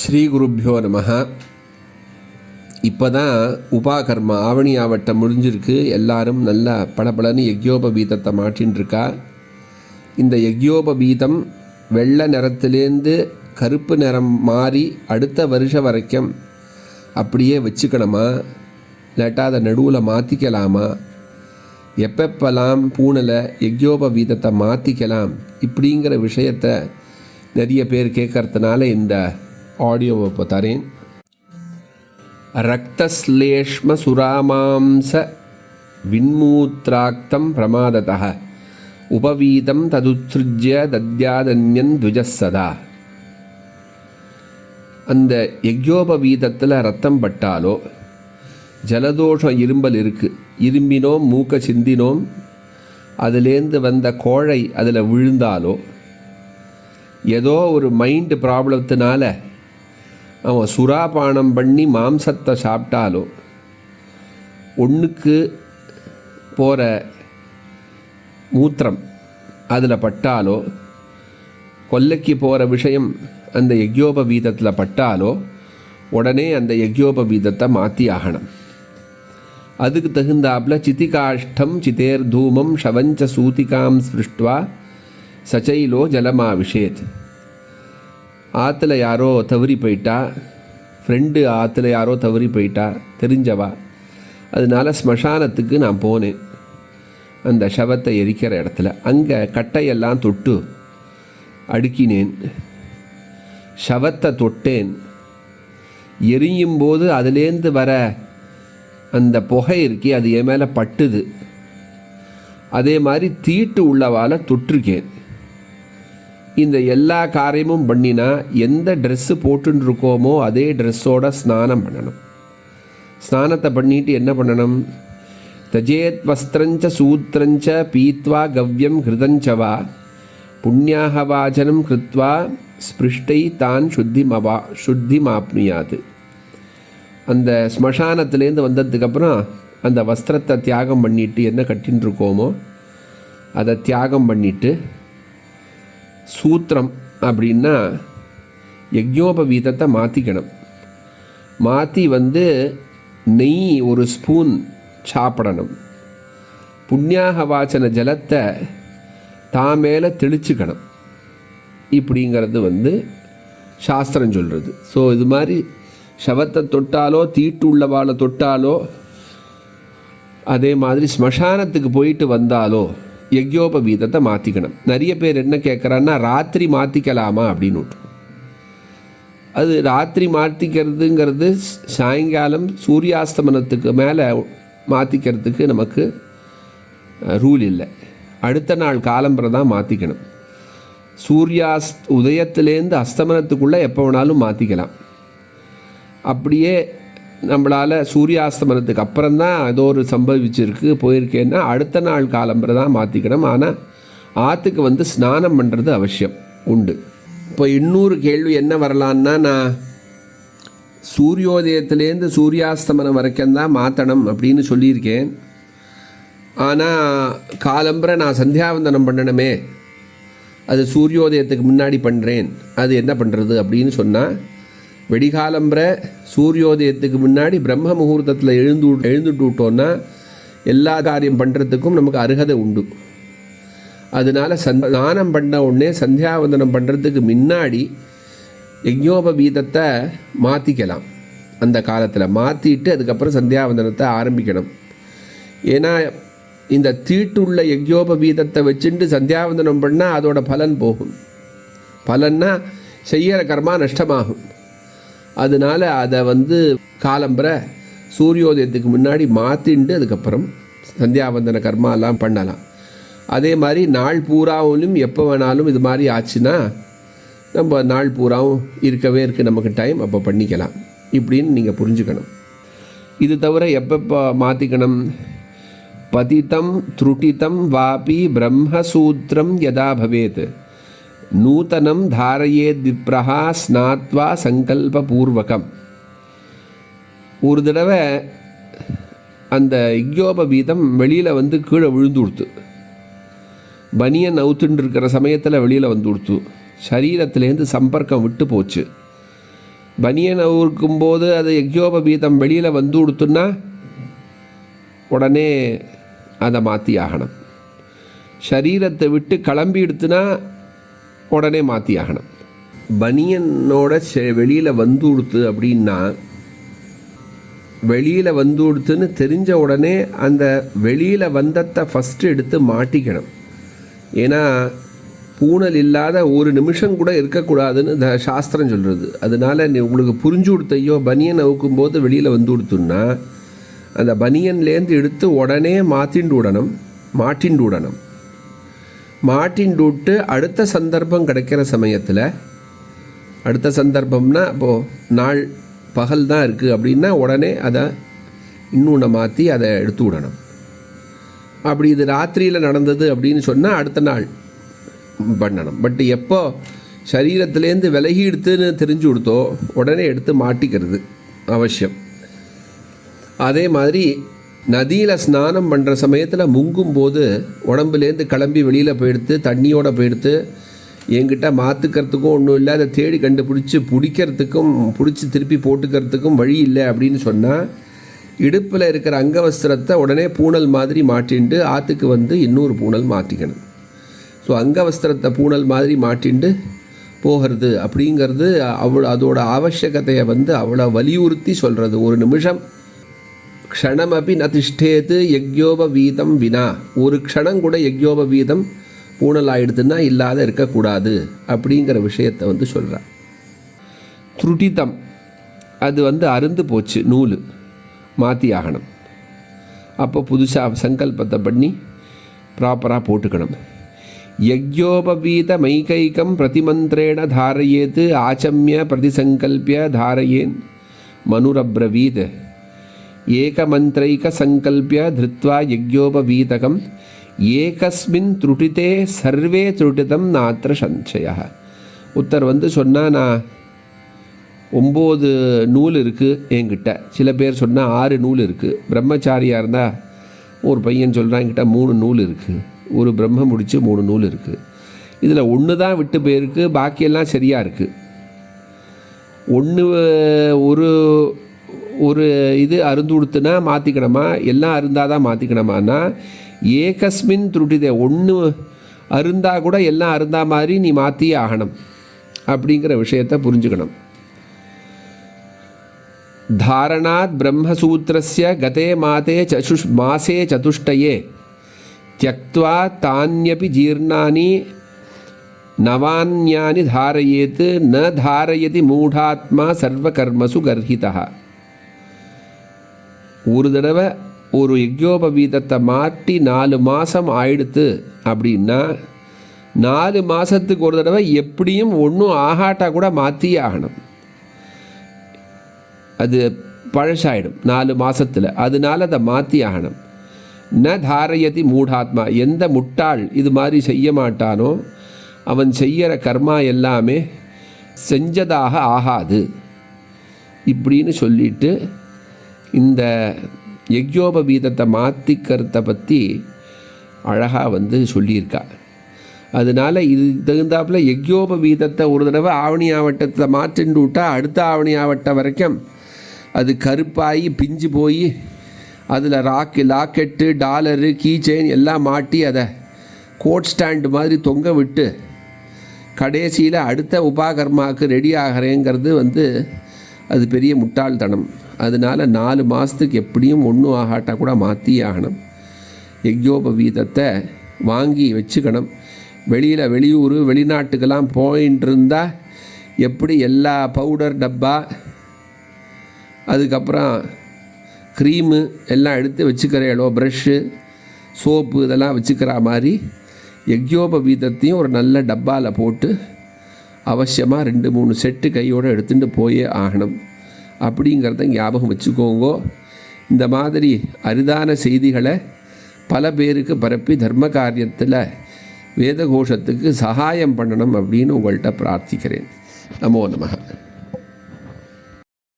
ஸ்ரீ குருப்பியோ நம இப்போ தான் உபாகர்மா ஆவணி ஆவட்டம் முடிஞ்சிருக்கு. எல்லாரும் நல்லா பளபளன்னு யக்யோபவீதத்தை மாட்டின்னு இந்த யக்யோபவீதம் வெள்ளை நிறத்திலேருந்து கருப்பு நிறம் மாறி அடுத்த வருஷம் வரைக்கும் அப்படியே வச்சுக்கணுமா? இல்லாட்டா அதை நடுவில் மாற்றிக்கலாமா எப்பப்பெல்லாம் பூணில் யக்யோபவீதத்தை மாற்றிக்கலாம் இப்படிங்கிற விஷயத்தை நிறைய பேர் கேட்கறதுனால இந்த ஆடியோவை இப்போ தரேன் ரக்தஸ்லேஷ்ம சுராமாம்ச விண்மூத்ராக்தம் பிரமாதத உபவீதம் ததுத்ருஜ்ய தத்யாதன்யன் துஜசதா அந்த யக்யோபவீதத்தில் ரத்தம் பட்டாலோ ஜலதோஷம் இரும்பல் இருக்குது இரும்பினோம் மூக்க சிந்தினோம் அதுலேருந்து வந்த கோழை அதில் விழுந்தாலோ ஏதோ ஒரு மைண்டு ப்ராப்ளத்தினால அவன் சுறாபானம் பண்ணி மாம்சத்தை சாப்பிட்டாலோ ஒன்றுக்கு போகிற மூத்திரம் அதில் பட்டாலோ கொல்லைக்கு போகிற விஷயம் அந்த யக்யோபவீதத்தில் பட்டாலோ உடனே அந்த யக்யோபவீதத்தை மாற்றி ஆகணும். அதுக்கு தகுந்தாப்பில் சித்திகாஷ்டம் சிதேர் தூமம் ஷவஞ்ச சூதிகாம் சிருஷ்டுவா சச்சைலோ ஜலமாவிஷேத். ஆற்றுல யாரோ தவறி போயிட்டா ஃப்ரெண்டு ஆற்றுல யாரோ தவறி போயிட்டா தெரிஞ்சவா? அதனால ஸ்மசானத்துக்கு நான் போனேன். அந்த சவத்தை எரிக்கிற இடத்துல. அங்கே கட்டையெல்லாம் தொட்டு அடுக்கினேன். சவத்தை தொட்டேன். எரியும் போது அதுலேருந்து வர அந்த புகை இருக்கே அது என் மேலே பட்டுது. அதே மாதிரி தீட்டு உள்ளவால தொட்டிருக்கேன். இந்த எல்லா காரியமும் பண்ணினா எந்த ட்ரெஸ்ஸு போட்டுன்னு இருக்கோமோ அதே ட்ரெஸ்ஸோட ஸ்நானம் பண்ணணும். ஸ்நானத்தை பண்ணிட்டு என்ன பண்ணணும்? தஜேத் வஸ்திரஞ்ச சூத்திரஞ்ச பீத்வா கவ்யம் ஹிருதஞ்சவா புண்ணியாக வாச்சனம் கிருத்வா ஸ்பிருஷ்டை தான் சுத்திமவா சுத்திமாப்னுயாது. அந்த ஸ்மசானத்துலேருந்து வந்ததுக்கப்புறம் அந்த வஸ்திரத்தை தியாகம் பண்ணிட்டு என்ன கட்டின்னு இருக்கோமோ அதை தியாகம் பண்ணிட்டு சூத்திரம் அப்படின்னா யக்ஞோபவீதத்தை மாற்றிக்கணும் மாற்றி வந்து நெய் ஒரு ஸ்பூன் சாப்பிடணும். புண்ணியாக வாசன ஜலத்தை தான் மேலே தெளிச்சுக்கணும். இப்படிங்கிறது வந்து சாஸ்திரம் சொல்கிறது ஸோ இது மாதிரி சவத்தை தொட்டாலோ தீட்டு உள்ளவாளை தொட்டாலோ அதே மாதிரி ஸ்மசானத்துக்கு போயிட்டு வந்தாலோ யக்யோபவீதத்தை மாற்றிக்கணும் நிறைய பேர் என்ன கேட்குறான்னா ராத்திரி மாற்றிக்கலாமா அப்படின்னு அது ராத்திரி மாற்றிக்கிறதுங்கிறது சாயங்காலம் சூரியாஸ்தமனத்துக்கு மேலே மாற்றிக்கிறதுக்கு நமக்கு ரூல் இல்லை. அடுத்த நாள் காலம்பரை தான் மாற்றிக்கணும் சூர்யாஸ் உதயத்துலேருந்து அஸ்தமனத்துக்குள்ளே எப்போ வேணாலும் மாற்றிக்கலாம் அப்படியே நம்மளால் சூரியாஸ்தமனத்துக்கு அப்புறம் தான் ஏதோ ஒரு சம்பவிச்சிருக்கு போயிருக்கேன்னா அடுத்த நாள் காலம்பரை தான் மாற்றிக்கணும் ஆனால் ஆற்றுக்கு வந்து ஸ்நானம் பண்ணுறது அவசியம் உண்டு. இப்போ இன்னொரு கேள்வி என்ன வரலான்னா நான் சூரியோதயத்துலேருந்து சூரியாஸ்தமனம் வரைக்கும் தான் மாற்றணும் அப்படின்னு சொல்லியிருக்கேன். ஆனால் காலம்பரை நான் சந்தியாவந்தனம் பண்ணணுமே. அது சூரியோதயத்துக்கு முன்னாடி பண்ணுறேன் அது என்ன பண்ணுறது அப்படின்னு சொன்னால் வெடிகாலம்பரை சூரியோதயத்துக்கு முன்னாடி பிரம்ம முகூர்த்தத்தில் எழுந்து எழுந்துட்டு விட்டோன்னா எல்லா காரியம் பண்ணுறதுக்கும் நமக்கு அருகதை உண்டு. அதனால் ஸ்நானம் பண்ண உடனே சந்தியாவந்தனம் பண்ணுறதுக்கு முன்னாடி யஜ்ஞோபவீதத்தை மாற்றிக்கலாம் அந்த காலத்தில் மாற்றிட்டு அதுக்கப்புறம் சந்தியாவந்தனத்தை ஆரம்பிக்கணும். ஏன்னா இந்த தீட்டுள்ள யஜ்யோபவீதத்தை வச்சுட்டு சந்தியாவந்தனம் பண்ணால் அதோட பலன் போகும். பலன்னா செய்கிற கர்மா நஷ்டமாகும். அதனால் அதை வந்து காலம்பரை சூரியோதயத்துக்கு முன்னாடி மாற்றிண்டு அதுக்கப்புறம் சந்தியாவந்தன கர்மாலாம் பண்ணலாம். அதே மாதிரி நாள் பூராவிலும் எப்போ வேணாலும் இது மாதிரி ஆச்சுன்னா நம்ம நாள் பூராவும் இருக்கவே இருக்குது நமக்கு டைம் அப்போ பண்ணிக்கலாம். இப்படின்னு நீங்கள் புரிஞ்சுக்கணும். இது தவிர எப்பப்போ மாற்றிக்கணும் பதித்தம் த்ருட்டிதம் வாபி பிரம்மசூத்திரம் யதா பவேத். நூத்தனம் தாரையேத்விப்ரஹா ஸ்நாத்வா சங்கல்பபூர்வகம் ஒரு தடவை அந்த இக்யோபவீதம் வெளியில் வந்து கீழே விழுந்து கொடுத்து பனியன் அவுத்துட்டு இருக்கிற சமயத்தில் வெளியில் வந்து கொடுத்து சரீரத்திலேருந்து சம்பர்க்கம் விட்டு போச்சு. பனியன் அவுக்கும் போது அது யக்யோபவீதம் வெளியில் வந்து கொடுத்துன்னா உடனே அதை மாற்றி ஆகணும் சரீரத்தை விட்டு கிளம்பி எடுத்துனா உடனே மாற்றி ஆகணும். பனியனோட வெளியில் வந்து கொடுத்து அப்படின்னா வெளியில் வந்து கொடுத்துன்னு தெரிஞ்ச உடனே அந்த வெளியில் வந்தத்தை ஃபஸ்ட்டு எடுத்து மாட்டிக்கணும். ஏன்னா பூனல் இல்லாத ஒரு நிமிஷம் கூட இருக்கக்கூடாதுன்னு த சாஸ்திரம் சொல்கிறது அதனால நீ உங்களுக்கு புரிஞ்சு கொடுத்தையோ பனியன் அவுக்கும் போது வெளியில் வந்து கொடுத்துன்னா அந்த பனியன்லேருந்து எடுத்து உடனே மாற்றிண்டு விடணும் மாட்டிண்டு விடணும் மாட்டின் விட்டு அடுத்த சந்தர்ப்பம் கிடைக்கிற சமயத்தில் அடுத்த சந்தர்ப்பம்னா அப்போது நாள் பகல் தான் இருக்குது அப்படின்னா உடனே அதை இன்னொன்று மாற்றி அதை எடுத்து விடணும். அப்படி இது ராத்திரியில் நடந்தது அப்படின்னு சொன்னால் அடுத்த நாள் பண்ணணும். பட் எப்போ சரீரத்துலேருந்து விலகி எடுத்துன்னு தெரிஞ்சு கொடுத்தோ உடனே எடுத்து மாட்டிக்கிறது அவசியம். அதே மாதிரி நதியில் ஸ்நானம் பண்ணுற சமயத்தில் முங்கும் போது உடம்புலேருந்து கிளம்பி வெளியில் போயிடுத்து தண்ணியோட போயிடுத்து என்கிட்ட மாற்றுக்கிறதுக்கும் ஒன்றும் இல்லை அதை தேடி கண்டுபிடிச்சி பிடிக்கிறதுக்கும் பிடிச்சி திருப்பி போட்டுக்கிறதுக்கும் வழி இல்லை அப்படின்னு சொன்னால் இடுப்பில் இருக்கிற அங்கவஸ்திரத்தை உடனே பூனல் மாதிரி மாட்டிண்டு ஆற்றுக்கு வந்து இன்னொரு பூனல் மாற்றிக்கணும் ஸோ அங்கவஸ்திரத்தை பூனல் மாதிரி மாட்டிண்டு போகிறது அப்படிங்கிறது அவ்வளோ அதோட ஆவசியகத்தையை வந்து அவ்வளோ வலியுறுத்தி சொல்கிறது ஒரு நிமிஷம் க்ஷணமபி ந திஷ்டேத்து யக்யோப வீதம் வினா. ஒரு க்ஷணம் கூட யக்யோப வீதம் பூனல் ஆயிடுதுன்னா இல்லாத இருக்கக்கூடாது அப்படிங்கிற விஷயத்தை வந்து சொல்கிறார் துருட்டிதம். அது வந்து அருந்து போச்சு நூல் மாற்றி ஆகணும். அப்போ புதுசாக சங்கல்பத்தை பண்ணி ப்ராப்பராக போட்டுக்கணும். யக்யோபவீத மைகைக்கம் பிரதிமந்திரேண தாரயேத் ஆச்சமிய பிரதிசங்கல்பிய தாரயேன் மனுரப்ரவீத். ஏகமந்திரைக்கசங்கல்பிய திருத்வா யஜ்யோபவீதகம் ஏகஸ்மின் துருட்டித்தே சர்வே துருட்டிதம் நாத்திர சஞ்சய। உத்தர் வந்து சொன்னால் நான் ஒம்பது நூல் இருக்குது என்கிட்ட. சில பேர் சொன்னால் ஆறு நூல் இருக்குது பிரம்மச்சாரியாக இருந்தால் ஒரு பையன் சொல்கிறான் என்கிட்ட மூணு நூல் இருக்குது ஒரு பிரம்ம முடித்து மூணு நூல் இருக்குது இதில் ஒன்று தான் விட்டு போயிருக்கு பாக்கியெல்லாம் சரியாக இருக்குது ஒன்று ஒரு ஒரு இது அருந்து கொடுத்துனா மாற்றிக்கணுமா எல்லாம் அருந்தால் தான் மாற்றிக்கணுமானா ஏகஸ்மின் துருட்டிதே ஒன்று அருந்தா கூட எல்லாம் அருந்தா மாதிரி நீ மாற்றியே ஆகணும் அப்படிங்கிற விஷயத்தை புரிஞ்சுக்கணும். தாரணாத் பிரம்மசூத்திரஸ்ய கதே மாதே சசுஷ் மாசே சதுஷ்டயே தியக்வா தானியபி ஜீர்ணானி நவான்யானி தாரயேத் ந தாரயதி மூடாத்மா சர்வகர்மசு கர்ஹிதா। ஒரு தடவை ஒரு யக்யோபவீதத்தை மாற்றி நாலு மாதம் ஆயிடுத்து அப்படின்னா நாலு மாதத்துக்கு ஒரு தடவை எப்படியும் ஒன்றும் ஆகாட்டா கூட மாற்றியே ஆகணும். அது பழசாயிடும் நாலு மாதத்தில் அதனால அதை மாற்றி ஆகணும். ந தாரயதி மூடாத்மா. எந்த முட்டாள் இது மாதிரி செய்ய மாட்டானோ அவன் செய்கிற கர்மா எல்லாமே செஞ்சதாக ஆகாது. இப்படின்னு சொல்லிட்டு இந்த யக்யோபவீதத்தை மாற்றிக்கிறத பற்றி அழகாக வந்து சொல்லியிருக்கா. அதனால் இது தகுந்தாப்பில் யக்யோபவீதத்தை ஒரு தடவை ஆவணி ஆவட்டத்தை மாற்றிண்டு விட்டால் அடுத்த ஆவணி ஆவட்டம் வரைக்கும் அது கருப்பாகி பிஞ்சு போய் அதில் ராக்கு லாக்கெட்டு டாலரு கீ செயின் எல்லாம் மாட்டி அதை கோட் ஸ்டாண்டு மாதிரி தொங்க விட்டு கடைசியில் அடுத்த உபாகர்மாவுக்கு ரெடி ஆகிறேங்கிறது வந்து அது பெரிய முட்டாள்தனம். அதனால் நாலு மாதத்துக்கு எப்படியும் ஒன்றும் ஆகாட்டா கூட மாற்றி ஆகணும். யக்யோபவீதத்தை வாங்கி வச்சுக்கணும். வெளியில் வெளியூர் வெளிநாட்டுக்கெல்லாம் போயின்ட்டு இருந்தால் எப்படி எல்லா பவுடர் டப்பா அதுக்கப்புறம் க்ரீமு எல்லாம் எடுத்து வச்சுக்கிறேளோ ப்ரஷ்ஷு சோப்பு இதெல்லாம் வச்சுக்கிற மாதிரி யக்யோபவீதத்தையும் ஒரு நல்ல டப்பாவில் போட்டு அவசியமாக ரெண்டு மூணு செட்டு கையோடு எடுத்துகிட்டு போயே ஆகணும். அப்படிங்கிறத ஞாபகம் வச்சுக்கோங்கோ. இந்த மாதிரி அரிதான செய்திகளை பல பேருக்கு பரப்பி தர்ம காரியத்தில் வேதகோஷத்துக்கு சகாயம் பண்ணணும் அப்படின்னு உங்கள்கிட்ட பிரார்த்திக்கிறேன். நமோ நமக